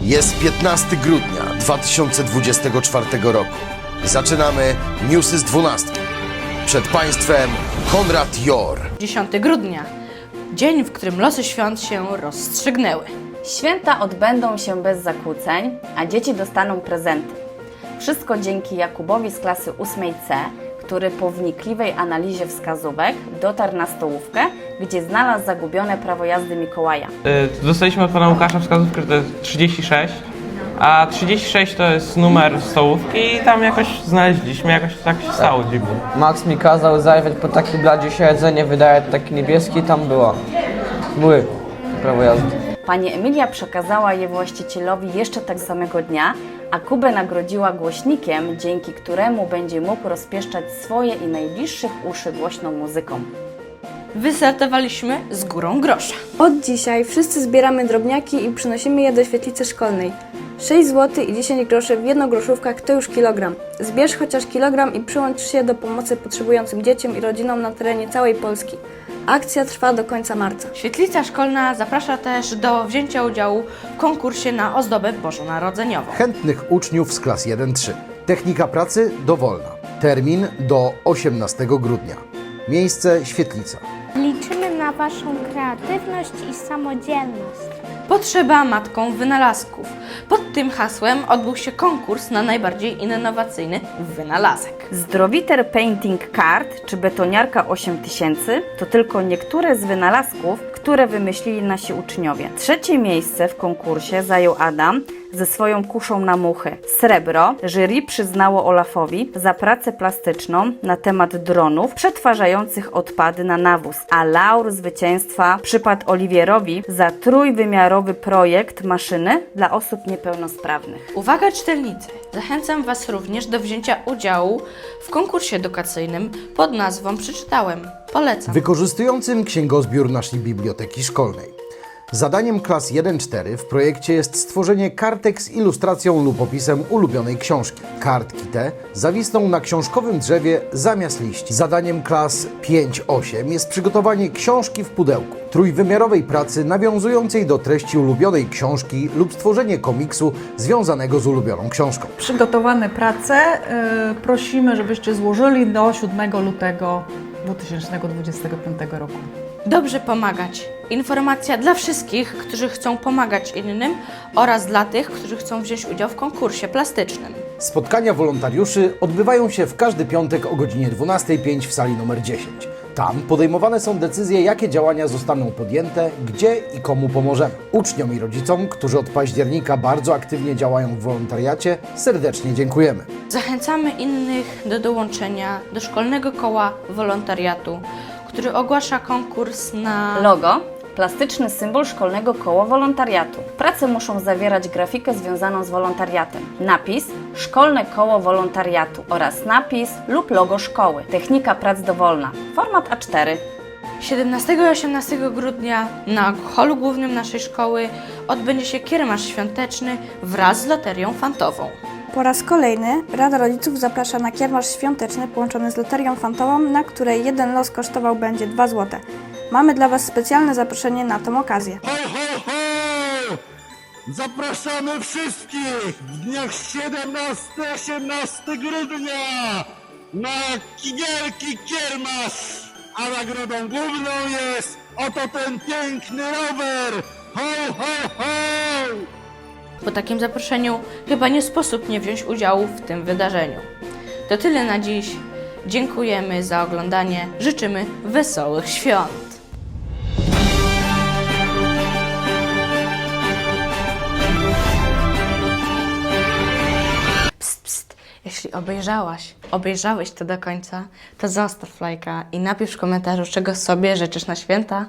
Jest 15 grudnia 2024 roku. Zaczynamy newsy z dwunastki. Przed Państwem Konrad Jor. 10 grudnia. Dzień, w którym losy świąt się rozstrzygnęły. Święta odbędą się bez zakłóceń, a dzieci dostaną prezenty. Wszystko dzięki Jakubowi z klasy 8C, który po wnikliwej analizie wskazówek dotarł na stołówkę, gdzie znalazł zagubione prawo jazdy Mikołaja. Y, Dostaliśmy od pana Łukasza wskazówkę, że to jest 36, a 36 to jest numer stołówki i tam jakoś znaleźliśmy, jakoś tak się stało dziwnie. Max mi kazał zajrzeć po takim bladzie siedzenie, wydaje taki niebieski, tam było. Były prawo jazdy. Pani Emilia przekazała je właścicielowi jeszcze tak samego dnia, a Kubę nagrodziła głośnikiem, dzięki któremu będzie mógł rozpieszczać swoje i najbliższych uszy głośną muzyką. Wystartowaliśmy z górą grosza. Od dzisiaj wszyscy zbieramy drobniaki i przynosimy je do świetlicy szkolnej. 6 zł i 10 groszy w jednogroszówkach to już kilogram. Zbierz chociaż kilogram i przyłącz się do pomocy potrzebującym dzieciom i rodzinom na terenie całej Polski. Akcja trwa do końca marca. Świetlica szkolna zaprasza też do wzięcia udziału w konkursie na ozdobę bożonarodzeniową. Chętnych uczniów z klas 1-3. Technika pracy dowolna. Termin do 18 grudnia. Miejsce Świetlica. Liczymy na Waszą kreatywność i samodzielność. Potrzeba matką wynalazków. Pod tym hasłem odbył się konkurs na najbardziej innowacyjny wynalazek. Zdrowiter Painting Card czy betoniarka 8000 to tylko niektóre z wynalazków, które wymyślili nasi uczniowie. Trzecie miejsce w konkursie zajął Adam ze swoją kuszą na muchy. Srebro jury przyznało Olafowi za pracę plastyczną na temat dronów przetwarzających odpady na nawóz, a laur zwycięstwa przypadł Oliwierowi za trójwymiarowy projekt maszyny dla osób niepełnosprawnych. Uwaga czytelnicy! Zachęcam Was również do wzięcia udziału w konkursie edukacyjnym pod nazwą Przeczytałem. Polecam. Wykorzystującym księgozbiór naszej biblioteki szkolnej. Zadaniem klas 1-4 w projekcie jest stworzenie kartek z ilustracją lub opisem ulubionej książki. Kartki te zawisną na książkowym drzewie zamiast liści. Zadaniem klas 5-8 jest przygotowanie książki w pudełku, trójwymiarowej pracy nawiązującej do treści ulubionej książki lub stworzenie komiksu związanego z ulubioną książką. Przygotowane prace y, prosimy, żebyście złożyli do 7 lutego 2025 roku. Dobrze pomagać. Informacja dla wszystkich, którzy chcą pomagać innym oraz dla tych, którzy chcą wziąć udział w konkursie plastycznym. Spotkania wolontariuszy odbywają się w każdy piątek o godzinie 12.05 w sali numer 10. Tam podejmowane są decyzje, jakie działania zostaną podjęte, gdzie i komu pomożemy. Uczniom i rodzicom, którzy od października bardzo aktywnie działają w wolontariacie, serdecznie dziękujemy. Zachęcamy innych do dołączenia do szkolnego koła wolontariatu, który ogłasza konkurs na Logo plastyczny symbol szkolnego koła wolontariatu. Prace muszą zawierać grafikę związaną z wolontariatem. Napis Szkolne koło wolontariatu oraz napis lub logo szkoły. Technika prac dowolna. Format A4. 17 i 18 grudnia na holu głównym naszej szkoły odbędzie się kiermasz świąteczny wraz z loterią fantową. Po raz kolejny Rada Rodziców zaprasza na kiermasz świąteczny połączony z loterią fantową, na której jeden los kosztował będzie 2 zł. Mamy dla Was specjalne zaproszenie na tą okazję. Ho, ho, ho! Zapraszamy wszystkich w dniach 17-18 grudnia na Kigielki Kiermasz! A nagrodą główną jest oto ten piękny rower! Ho, ho, ho! Po takim zaproszeniu chyba nie sposób nie wziąć udziału w tym wydarzeniu. To tyle na dziś. Dziękujemy za oglądanie. Życzymy wesołych świąt. Jeśli obejrzałaś, obejrzałeś to do końca, to zostaw lajka i napisz w komentarzu, czego sobie życzysz na święta.